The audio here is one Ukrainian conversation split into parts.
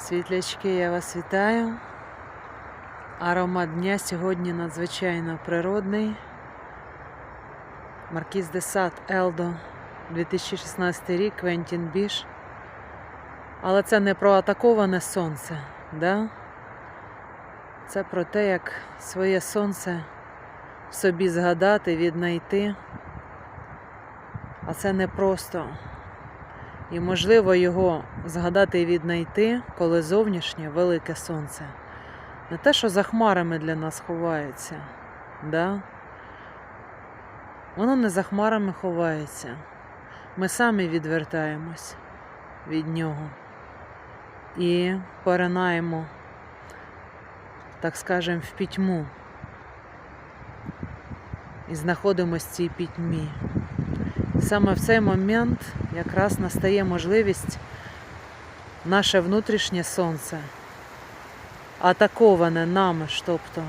Світлячки, я вас вітаю. Аромат дня сьогодні надзвичайно природний. Маркіз де Сад Елдо 2016 рік, Квентін Біш. Але це не про атаковане сонце, да? це про те, як своє сонце в собі згадати, віднайти. А це не просто. І можливо його згадати і віднайти, коли зовнішнє велике сонце. Не те, що за хмарами для нас ховається. Да? Воно не за хмарами ховається. Ми самі відвертаємось від нього і поринаємо, так скажемо, в пітьму. І знаходимося в цій пітьмі. Саме в цей момент якраз настає можливість наше внутрішнє сонце, атаковане нами тобто,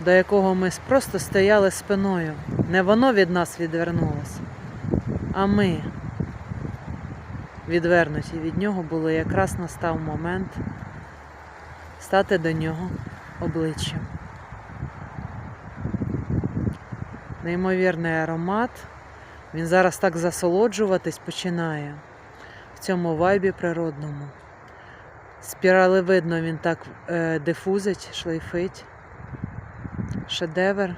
до якого ми просто стояли спиною. Не воно від нас відвернулося, а ми відвернуті від нього були. Якраз настав момент стати до нього обличчям. Неймовірний аромат. Він зараз так засолоджуватись починає в цьому вайбі природному. Спіралевидно він так е, дифузить, шлейфить. Шедевр.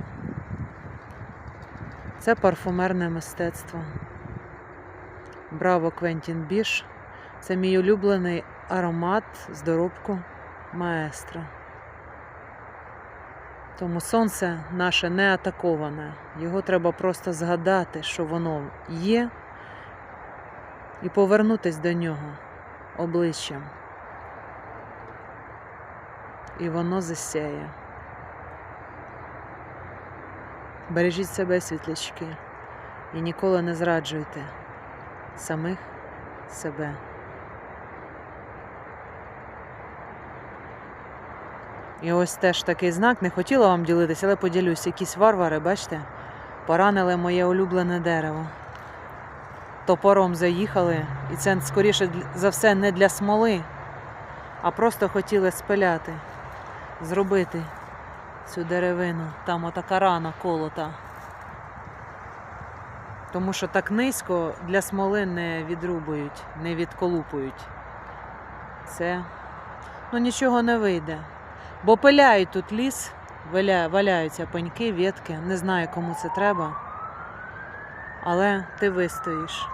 Це парфумерне мистецтво. Браво Квентін Біш. Це мій улюблений аромат з доробку маестро. Тому сонце наше не атаковане. Його треба просто згадати, що воно є, і повернутися до нього обличчям. І воно засяє. Бережіть себе, світлячки, і ніколи не зраджуйте самих себе. І ось теж такий знак. Не хотіла вам ділитися, але поділюсь. Якісь варвари, бачите, поранили моє улюблене дерево. Топором заїхали, і це скоріше за все не для смоли, а просто хотіли спиляти, зробити цю деревину. Там отака рана колота. Тому що так низько для смоли не відрубують, не відколупують. Це ну нічого не вийде. Бо пиляють тут ліс, валя- валяються пеньки, ветки. Не знаю, кому це треба. Але ти вистоїш.